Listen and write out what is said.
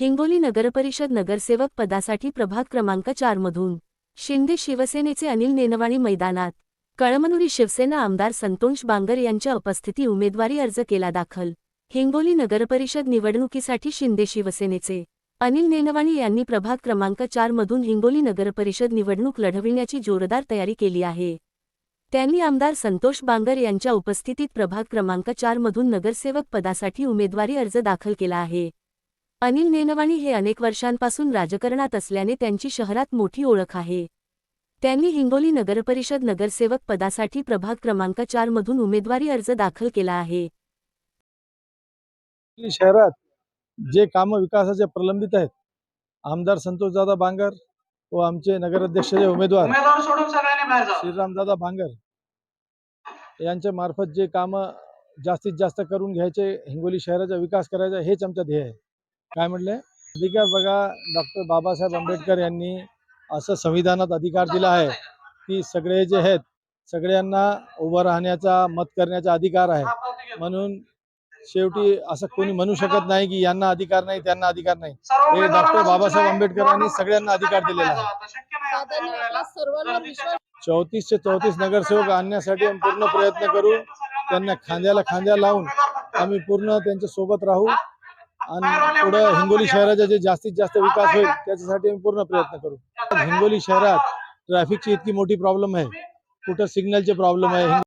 हिंगोली नगरपरिषद नगरसेवक पदासाठी प्रभाग क्रमांक चारमधून शिंदे शिवसेनेचे अनिल नेनवाणी मैदानात कळमनुरी शिवसेना आमदार संतोष बांगर यांच्या उपस्थिती उमेदवारी अर्ज केला दाखल. हिंगोली नगरपरिषद निवडणुकीसाठी शिंदे शिवसेनेचे अनिल नेनवाणी यांनी प्रभाग क्रमांक चारमधून हिंगोली नगरपरिषद निवडणूक लढविण्याची जोरदार तयारी केली आहे. त्यांनी आमदार संतोष बांगर यांच्या उपस्थितीत प्रभाग क्रमांक चारमधून नगरसेवक पदासाठी उमेदवारी अर्ज दाखल केला आहे. अनिल नेनवाणी हे अनेक वर्षांपासून राजकारणात असल्याने त्यांची शहरात मोठी ओळख आहे. त्यांनी हिंगोली नगरपरिषद नगरसेवक पदासाठी प्रभाग क्रमांक चार मधून उमेदवारी अर्ज दाखल केला आहे. शहरात जे कामं विकासाचे प्रलंबित आहेत आमदार संतोषदादा बांगर व आमचे नगराध्यक्षाचे उमेदवार उमेदवार सोडून सगळ्यांनी बाहेर जा श्रीरामदादा बांगर यांच्या मार्फत जे कामं जास्तीत जास्त करून घ्यायचे हिंगोली शहराचा विकास करायचा हेच आमचं ध्येय आहे. काय म्हटले अधिकार बघा डॉक्टर बाबासाहेब आंबेडकर यांनी असं संविधानात अधिकार दिला आहे की सगळे जे आहेत सगळ्यांना उभं राहण्याचा मत करण्याचा अधिकार आहे. म्हणून शेवटी असं कोणी म्हणू शकत नाही की यांना अधिकार नाही त्यांना अधिकार नाही. हे डॉक्टर बाबासाहेब. आंबेडकरांनी सगळ्यांना अधिकार दिलेला आहे. चौतीस ते चौतीस नगरसेवक आणण्यासाठी आम्ही पूर्ण प्रयत्न करू. त्यांना खांद्याला खांद्या लावून आम्ही पूर्ण त्यांच्यासोबत राहू. आणि पुढे हिंगोली शहराचा जे जास्तीत जास्त विकास होईल त्याच्यासाठी आम्ही पूर्ण प्रयत्न करू. हिंगोली शहरात ट्रॅफिकची इतकी मोठी प्रॉब्लेम आहे. कुठं सिग्नलचे प्रॉब्लेम आहे